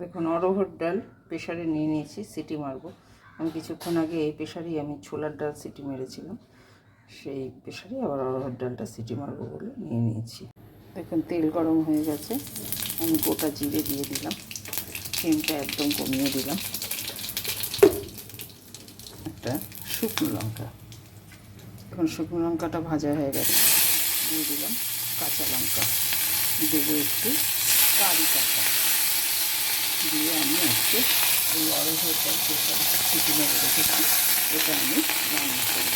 দেখুন অরহর ডাল প্রেশারে নিয়ে নিয়েছি, সিটি মারবো। আমি কিছুক্ষণ আগে এই প্রেশারেই আমি ছোলার ডাল সিটি মেরেছিলাম। সেই প্রেশারেই আবার অরহর ডালটা সিটি মারবো বলে নিয়ে নিয়েছি। দেখুন, তেল গরম হয়ে গেছে। আমি গোটা জিরে দিয়ে দিলাম। ফ্লেমটা একদম কমিয়ে দিলাম। একটা শুকনো লঙ্কা। এখন শুকনো লঙ্কাটা ভাজা হয়ে গেছে। দিয়ে দিলাম কাঁচা লঙ্কা। দেবো একটু কারি পাতা। দিয়ে আমি আজকে এই অরহরটা যেটা সিটি মেরে রেখেছি এটা আমি রান্না করব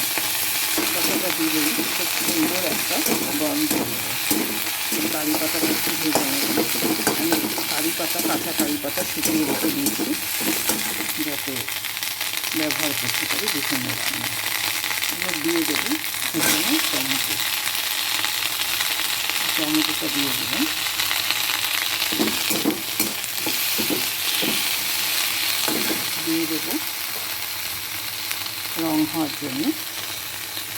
কথাটা দিলেই খুব সুন্দর একটা গন্ধ কারি পাতাটা একটু ভেজে আমি কারি পাতা কাঁচা কারি পাতা শুকিয়ে রেখে দিয়েছি যাতে ব্যবহার করতে পারি বিভিন্ন রান্না এবার দিয়ে দেবো সেখানে টমেটো টমেটোটা দিয়ে দিলাম দিয়ে দেবো রং হওয়ার জন্য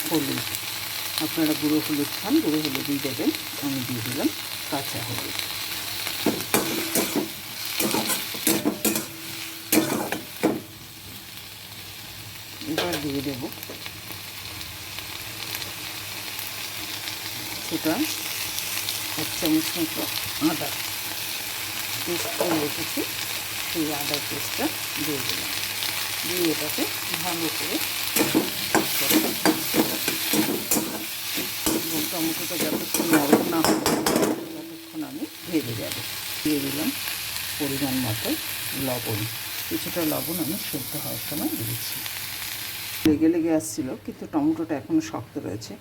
হলুদ। আপনারা গুঁড়ো হলুদ খান, গুঁড়ো হলুদই দেবেন। আমি দিয়ে দিলাম কাঁচা হলুদ। এবার দিয়ে দেবো সেটা এক চামচ মতো আদা। পেস্ট করে রেখেছি। সেই আদার পেস্টটা দিয়ে দিলাম। দিয়ে এটাকে ভালো করে টমেটোটা যতক্ষণ নরম না হবে, ততক্ষণ আমি ভেজে যাব দিয়ে দিলাম পরিমাণ মতো লবণ। কিছুটা লবণ আমি সেদ্ধ হওয়ার সময় দিয়েছি। লেগে লেগে আসছিল, কিন্তু টমেটোটা এখনও শক্ত রয়েছে।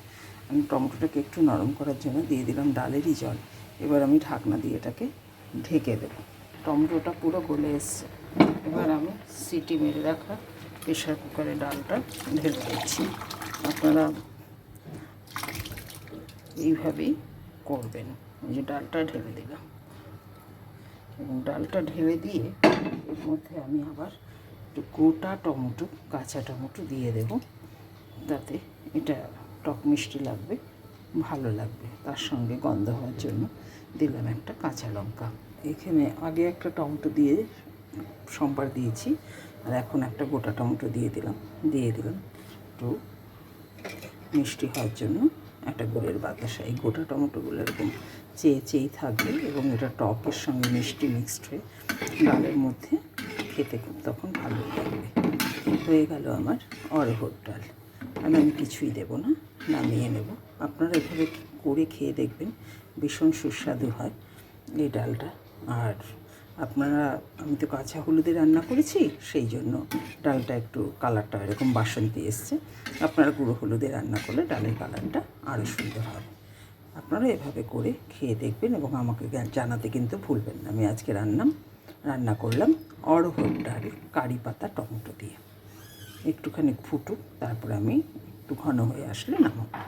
আমি টমেটোটাকে একটু নরম করার জন্য দিয়ে দিলাম ডালেরই জল। এবার আমি ঢাকনা দিয়ে এটাকে ঢেকে দেবো। টমেটোটা পুরো গলে এসছে। এবার আমি সিটি মেরে রাখা প্রেশার কুকারে ডালটা ঢেলে দিচ্ছি। আপনারা এইভাবেই করবেন। যে ডালটা ঢেলে দিলাম। এবং ডালটা ঢেলে দিয়ে এর মধ্যে আমি আবার একটু গোটা টমেটো, কাঁচা টমেটো দিয়ে দেব। তাতে এটা টক মিষ্টি লাগবে, ভালো লাগবে। তার সঙ্গে গন্ধ হওয়ার জন্য দিলাম একটা কাঁচা লঙ্কা। এখানে আগে একটা টমেটো দিয়ে সম্বার দিয়েছি। আর এখন একটা গোটা টমেটো দিয়ে দিলাম। দিয়ে দিলাম একটু মিষ্টি হওয়ার জন্য একটা গুড়ের বাতাসা। এই গোটা টমেটোগুলো এরকম চেয়ে চেয়েই থাকবে এবং এটা টকের সঙ্গে মিষ্টি মিক্সড হয়ে ডালের মধ্যে খেতে খুব তখন ভালো লাগবে। হয়ে গেল আমার অরহর ডাল। আর আমি কিছুই দেবো না, নামিয়ে নেব। আপনারা এভাবে করে খেয়ে দেখবেন? ভীষণ সুস্বাদু হয় এই ডালটা। আর আপনারা, আমি তো কাঁচা হলুদে রান্না করেছি, সেই জন্য ডালটা একটু কালারটা এরকম বাসন্তী এসছে। আপনারা গুঁড়ো হলুদে রান্না করলে ডালের কালারটা আরও সুন্দর হবে। আপনারা এভাবে করে খেয়ে দেখবেন এবং আমাকে জানাতে কিন্তু ভুলবেন না। আমি আজকে রান্নাম, রান্না করলাম অড়হর ডাল, কারি পাতা, টমেটো দিয়ে। একটুখানি ফুটুক, তারপরে আমি একটু ঘন হয়ে আসলে নামাবো।